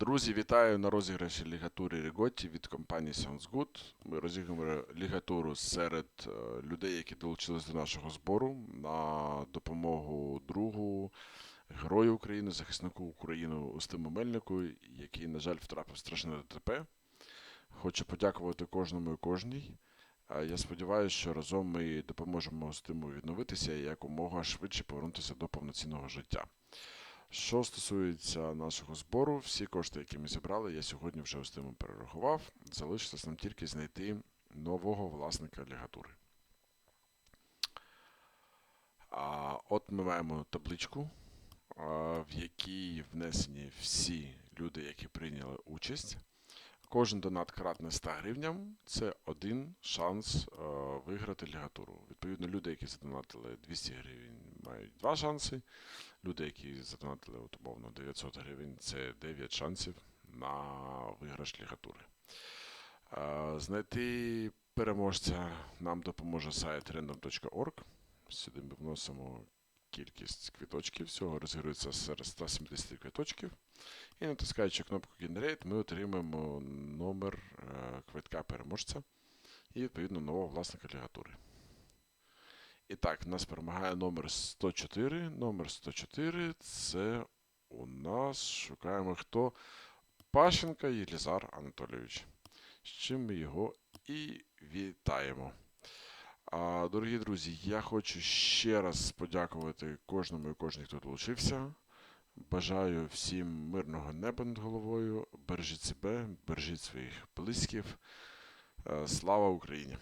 Друзі, вітаю на розіграші лігатури Ріготті від компанії Sounds Good. Ми розіграємо лігатуру серед е, людей, які долучились до нашого збору на допомогу другу Герою України, захиснику України Устиму Мельнику, який, на жаль, втрапив страшне ДТП. Хочу подякувати кожному і кожній. Я сподіваюся, що разом ми допоможемо Устиму відновитися і якомога швидше повернутися до повноцінного життя. Що стосується нашого збору, всі кошти, які ми зібрали, я сьогодні вже Устиму перерахував. Залишилось нам тільки знайти нового власника лігатури. А, от ми маємо табличку, в якій внесені всі люди, які прийняли участь. Кожен донат кратний 100 гривням це один шанс виграти лігатуру. Відповідно, люди, які задонатили 200 гривень, мають два шанси. Люди, які задонатили от, умовно 900 гривень, це 9 шансів на виграш лігатури. Е, Знайти переможця нам допоможе сайт random.org. Сюди ми вносимо кількість квіточків. Всього розігрується серед 170 квіточків. І натискаючи кнопку Generate, ми отримаємо номер е, квитка переможця і відповідно нового власника лігатури. І так, нас перемагає номер 104. Номер 104 це у нас шукаємо хто? Пащенка Єлізар Анатолійович. З чим ми його і вітаємо. А, дорогі друзі, я хочу ще раз подякувати кожному і кожній, хто долучився. Бажаю всім мирного неба над головою. Бережіть себе, бережіть своїх близьких. Е, Слава Україні!